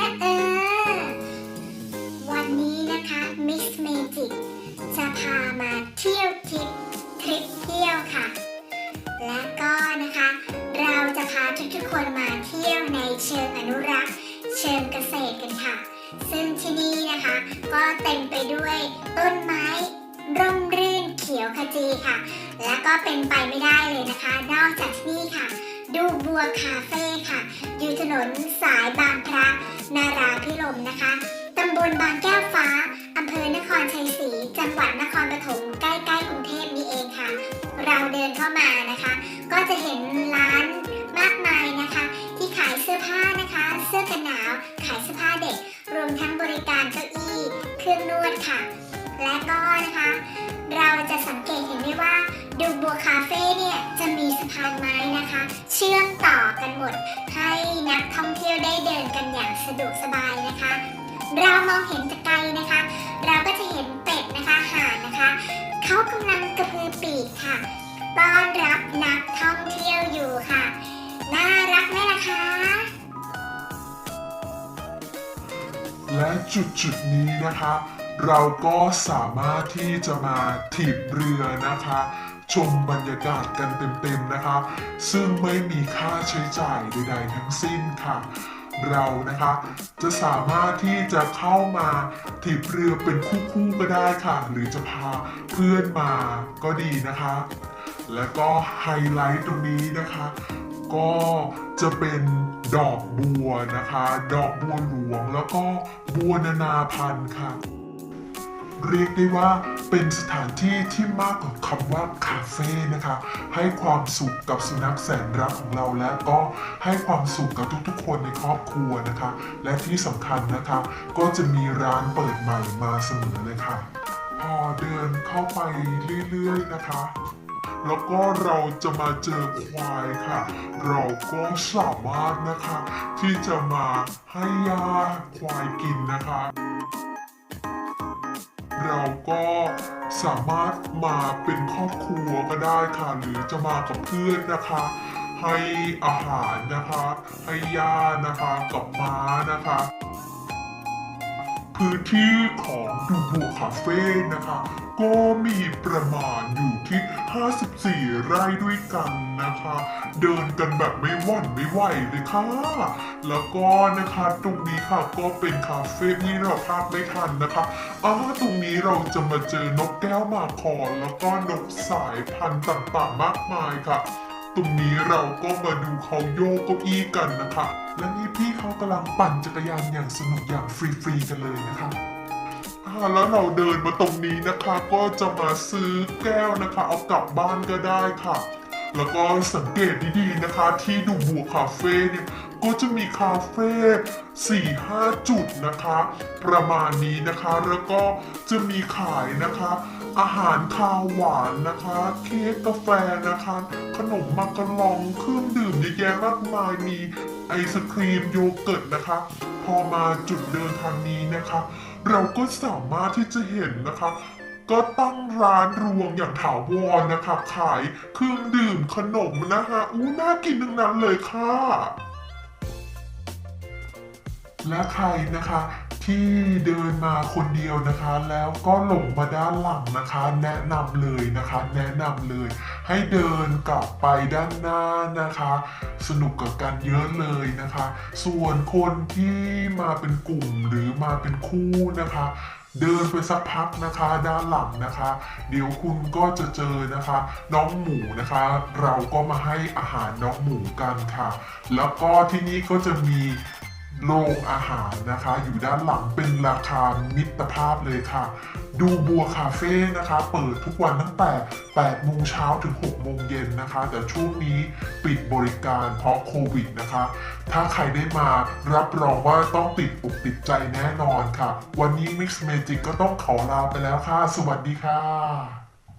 นะเออ วันนี้นะคะมิสแมจิกจะพามาเที่ยวทริปทริปเที่ยวค่ะ และก็นะคะ เราจะพาทุกทุกคนมาเที่ยวในเชิงอนุรักษ์ เชิงเกษตรกันค่ะ ซึ่งที่นี่นะคะ ก็เต็มไปด้วยต้นไม้ร่มรื่นเขียวขจีค่ะ และก็เป็นไปไม่ได้เลยนะคะ นอกจากที่นี่ค่ะ ดูบัวคาเฟ่ค่ะ อยู่ถนนสายบางพระ ลบางแก้วฟ้า อำเภอนครชัยศรี จังหวัดนครปฐม ใกล้ๆกรุงเทพนี่เองค่ะ เราเดินเข้ามานะคะ ก็จะเห็นร้านมากมายนะคะ ที่ขายเสื้อผ้านะคะ เสื้อกันหนาว ขายเสื้อผ้าเด็ก รวมทั้งบริการเก้าอี้ เครื่องนวดค่ะ และก็นะคะ เราจะสังเกตเห็นได้ว่าดูบัวคาเฟ่เนี่ยจะมีสะพานไม้นะคะ เชื่อมต่อกันหมด ให้นักท่องเที่ยวได้เดินกันอย่างสะดวกสบายนะคะ เรามองเห็นจากไกลนะคะ เราก็จะเห็นเป็ดนะคะห่านนะคะ เขากำลังกระพือปีกค่ะ ต้อนรับนักท่องเที่ยวอยู่ค่ะ น่ารักไหมล่ะคะ และจุดจุดนี้นะคะ เราก็สามารถที่จะมาถีบเรือนะคะ ชมบรรยากาศกันเต็มๆนะคะ ซึ่งไม่มีค่าใช้จ่ายใดๆทั้งสิ้นค่ะ เรานะคะ จะสามารถที่จะเข้ามาถีบเรือเป็นคู่ๆก็ได้ค่ะ หรือจะพาเพื่อนมาก็ดีนะคะ แล้วก็ไฮไลท์ตรงนี้นะคะ ก็จะเป็นดอกบัวนะคะ ดอกบัวหลวงแล้วก็บัวนานาพันธุ์ค่ะ เรียกได้ว่าเป็นสถานที่ที่มากกว่าคำว่าคาเฟ่นะคะ ให้ความสุขกับสุนัขแสนรักของเราและก็ให้ความสุขกับทุกๆ คนในครอบครัวนะคะ และที่สำคัญนะคะ ก็จะมีร้านเปิดใหม่มาเสมอเลยค่ะ พอเดินเข้าไปเรื่อยๆนะคะแล้วก็เราจะมาเจอควายค่ะ เราก็สามารถนะคะ ที่จะมาให้ยาควายกินนะคะ เราก็สามารถมาเป็นครอบครัวก็ได้ค่ะ หรือจะมากับเพื่อนนะคะ ให้อาหารนะคะ ให้ยานะคะ กับม้านะคะ พื้นที่ของดูบัวคาเฟ่นะคะ ก็มีประมาณอยู่ที่ 54 ไร่ด้วยกันนะคะ เดินกันแบบไม่วั่นไม่ไหวเลยค่ะ แล้วก็นะคะตรงนี้ค่ะก็เป็นคาเฟ่ที่เราพลาดไม่ทันนะคะอ่าตรงนี้เราจะมาเจอนกแก้วมาคอแล้วก็นกสายพันธุ์ต่างๆมากมายค่ะ ตรงนี้เราก็มาดูเขาโยกเก้าอี้กันนะคะ และนี่พี่เขากำลังปั่นจักรยานอย่างสนุกอย่างฟรีๆกันเลยนะคะอ่าแล้วเราเดินมาตรงนี้นะคะ ก็จะมาซื้อแก้วนะคะ เอากลับบ้านก็ได้ค่ะ แล้วก็สังเกตดีๆนะคะ ที่ดูบัวคาเฟ่เนี่ย ก็จะมีคาเฟ่สี่ห้าจุดนะคะ ประมาณนี้นะคะ แล้วก็จะมีขายนะคะ อาหารคาวหวานนะคะ เค้กกาแฟนะคะ ขนมมักกะลองเครื่องดื่มเยอะแยะมากมายมีไอศครีมโยเกิร์ตนะคะ พอมาจุดเดินทางนี้นะคะ เราก็สามารถที่จะเห็นนะคะก็ตั้งร้านรวงอย่างถาวรนะคะ ขายเครื่องดื่มขนมนะคะอู้น่ากินทั้งนั้นเลยค่ะ และใครนะคะที่เดินมาคนเดียวนะคะ แล้วก็หลงมาด้านหลังนะคะ แนะนำเลยนะคะ แนะนำเลย ให้เดินกลับไปด้านหน้านะคะ สนุกกับกันเยอะเลยนะคะ ส่วนคนที่มาเป็นกลุ่มหรือมาเป็นคู่นะคะเดินไปสักพักนะคะด้านหลังนะคะ เดี๋ยวคุณก็จะเจอนะคะ น้องหมูนะคะ เราก็มาให้อาหารน้องหมูกันค่ะ แล้วก็ที่นี่ก็จะมี โรงอาหารนะคะ อยู่ด้านหลังเป็นราคามิตรภาพเลยค่ะ ดูบัวคาเฟ่นะคะ เปิดทุกวันตั้งแต่8โมงเช้าถึง6โมงเย็นนะคะ แต่ช่วงนี้ปิดบริการเพราะโควิดนะคะ ถ้าใครได้มารับรองว่าต้องติดอกติดใจแน่นอนค่ะ วันนี้ Mix Magic ก็ต้องขอลาไปแล้วค่ะ สวัสดีค่ะ